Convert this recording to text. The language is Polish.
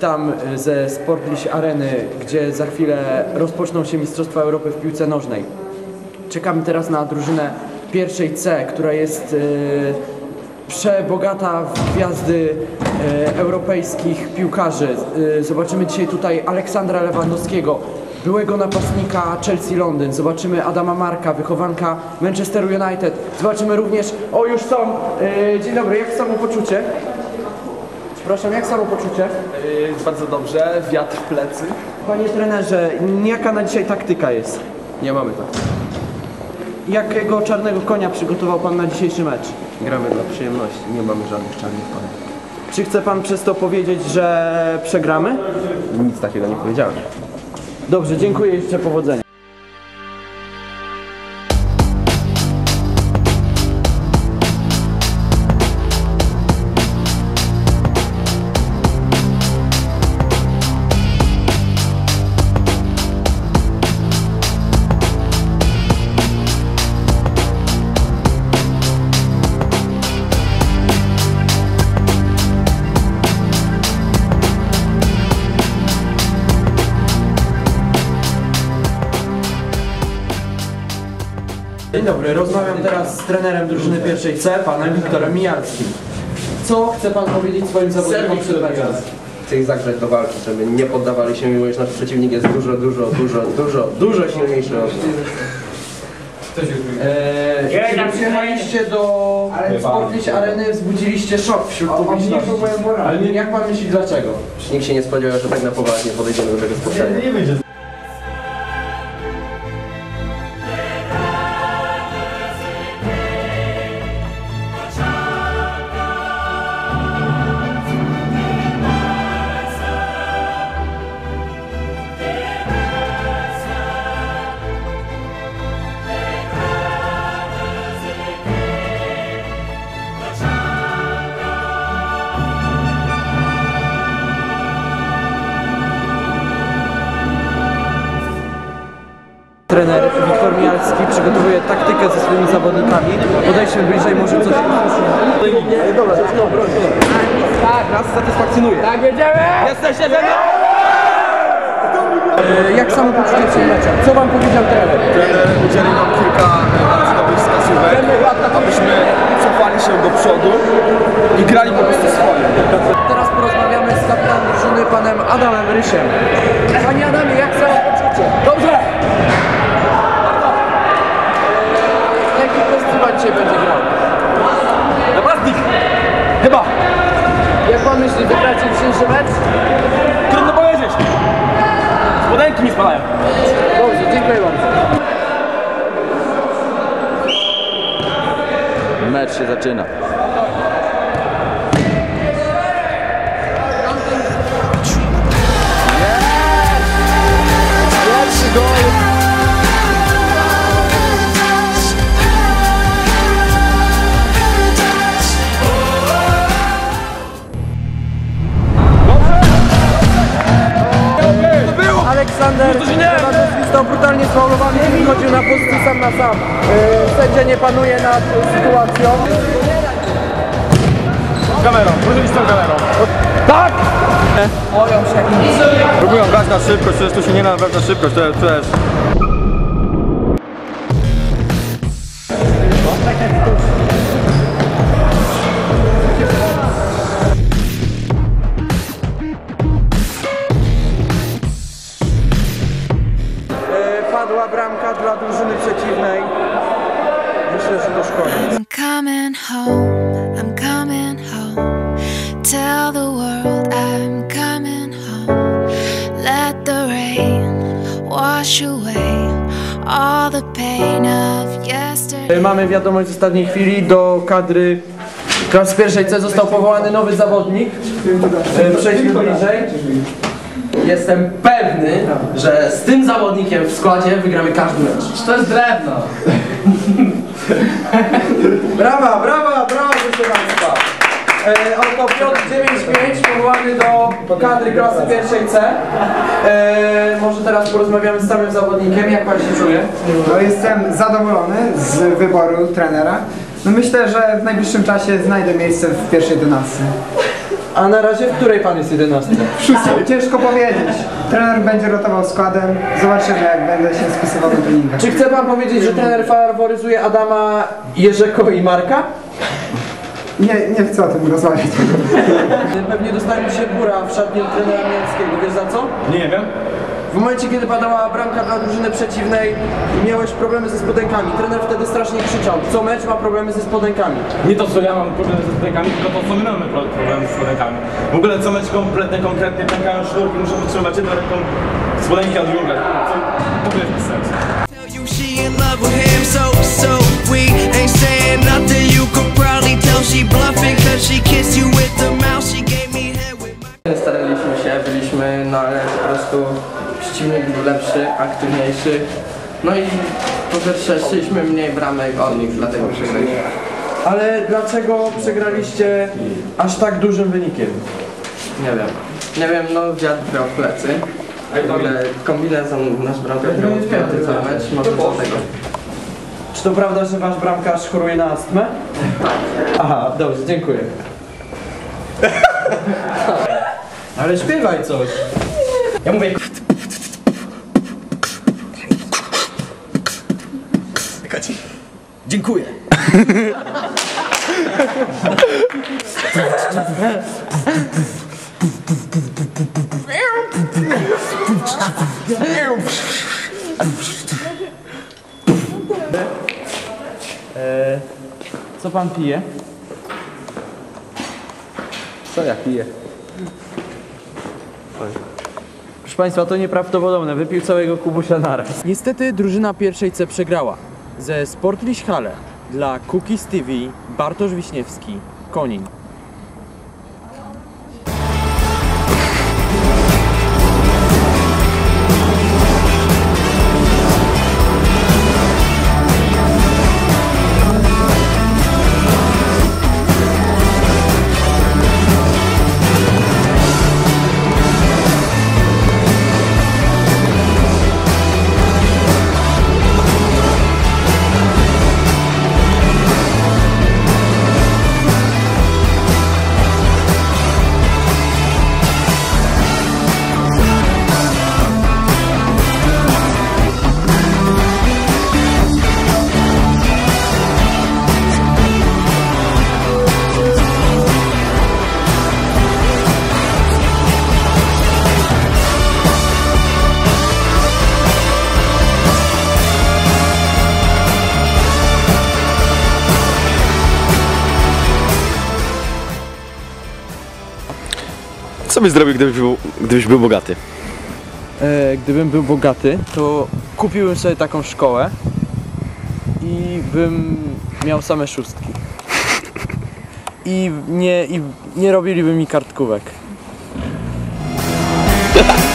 Witam ze Sportliś Areny, gdzie za chwilę rozpoczną się Mistrzostwa Europy w piłce nożnej. Czekamy teraz na drużynę pierwszej C, która jest y, przebogata w gwiazdy y, europejskich piłkarzy. Y, zobaczymy dzisiaj tutaj Aleksandra Lewandowskiego, byłego napastnika Chelsea Londyn. Zobaczymy Adama Marka, wychowanka Manchester United. Zobaczymy również, o już są, dzień dobry, jak samopoczucie? Przepraszam, jak samopoczucie? Yy, bardzo dobrze, wiatr w plecy. Panie trenerze, jaka na dzisiaj taktyka jest? Nie mamy tak. Jakiego czarnego konia przygotował pan na dzisiejszy mecz? Gramy dla przyjemności, nie mamy żadnych czarnych koni. Czy chce pan przez to powiedzieć, że przegramy? Nic takiego nie powiedziałem. Dobrze, dziękuję i życzę powodzenia. Dzień dobry, rozmawiam teraz z trenerem drużyny pierwszej C, panem Wiktorem Mijalskim. Co chce pan powiedzieć swoim zawodnikom przed meczem? Chcę ich zagrzać do walki, żeby nie poddawali się, mimo iż nasz przeciwnik jest dużo, dużo, dużo, dużo, dużo silniejszy od nas. Eee, kiedy przyjechaliście do Sportliś Areny, wzbudziliście szok wśród publiczności. Ale jak pan myśli dlaczego? Nikt się nie spodziewał, że tak na poważnie podejdziemy do tego spotkania. Trener Wiktor Mijalski przygotowuje taktykę ze swoimi zawodnikami. Podejdźmy bliżej, może coś. Dobra, no, broń, Tak, nas satysfakcjonuje. Tak, jedziemy! Jesteście ze mną! E, Jak samopoczucie przed meczem? Co wam powiedział trener? Trener udzielił nam kilka e, bardzo dobrych wskazówek, abyśmy cofali się do przodu i grali po prostu swoje. Teraz porozmawiamy z kapitanem drużyny, panem Adamem Rysiem. Panie Adamie, jak samopoczucie? Dobrze! Dzisiaj będzie grał? Napastnik! Chyba! Jak pan myśli, wygracie dzisiejszy mecz? Trudno powiedzieć! Spodenki mi spadają. Dobrze, dziękuję bardzo. Mecz się zaczyna. Lewandowski został brutalnie sfaulowany, kiedy chodził na pozycję sam na sam. Yy, Sędzia nie panuje nad sytuacją. Kamerą, iść z tą kamerą. Tak! Próbują grać na szybkość, tu się nie na szybkość, to jest drużyny przeciwnej. Myślę, że to już koniec. I'm coming home, I'm coming home. Tell the world I'm coming home. Let the rain wash away all the pain of yesterday. Yy, Mamy wiadomość z ostatniej chwili. Do kadry klas pierwszej C został powołany nowy zawodnik. Yy, Przejdźmy bliżej. Jestem pewny, że z tym zawodnikiem w składzie wygramy każdy mecz. To jest drewno. Brawa, brawa, brawa proszę Państwa. E, oto Piotr 95 powołany do kadry klasy pierwszej C. E, może teraz porozmawiamy z samym zawodnikiem, jak Pan się czuje? No, jestem zadowolony z wyboru trenera. No myślę, że w najbliższym czasie znajdę miejsce w pierwszej dynastii. A na razie w której pan jest 11? Ciężko powiedzieć. Trener będzie rotował składem. Zobaczymy jak będę się spisywał na treningach. Czy chce pan powiedzieć, że trener faworyzuje Adama, Jerzego i Marka? Nie, nie chcę o tym rozmawiać. Pewnie dostanie się góra w szatni od trenera Mięckiego, wiesz za co? Nie wiem. W momencie, kiedy padała bramka dla drużyny przeciwnej, miałeś problemy ze spodenkami. Trener wtedy strasznie krzyczał. Co mecz ma problemy ze spodenkami. Nie to, co ja mam problem ze spodenkami, tylko to, co my mamy pro- problem ze spodenkami. W ogóle co mecz kompletnie, konkretnie pękają sznurki, muszę wytrzymać jedną ręką spodenki, a drugą ręką. Co- To jest bez sensu. She bluffing, cause she kissed you with lepszy, aktywniejszy. No i po pierwsze szliśmy mniej bramek od nich, dlatego przegraliśmy. Ale dlaczego przegraliście aż tak dużym wynikiem? Nie wiem. Nie wiem, no wiatr grał w plecy. W ogóle kombinezon nasz bramkarz grał odpięty cały mecz, może dlatego. Czy to prawda, że wasz bramkarz choruje na astmę? Aha, dobrze, dziękuję. Ale śpiewaj coś. Ja mówię, Dziękuję. Co pan pije? Co ja piję? Proszę Państwa, to nieprawdopodobne. Wypił całego kubusia naraz. Niestety drużyna pierwszej C przegrała. Ze Sportliś Hale dla Cookies TV Bartosz Wiśniewski, Konin. Co byś zrobił, gdybyś był, gdybyś był bogaty? E, gdybym był bogaty, to kupiłbym sobie taką szkołę i bym miał same szóstki. I nie, i nie robiliby mi kartkówek.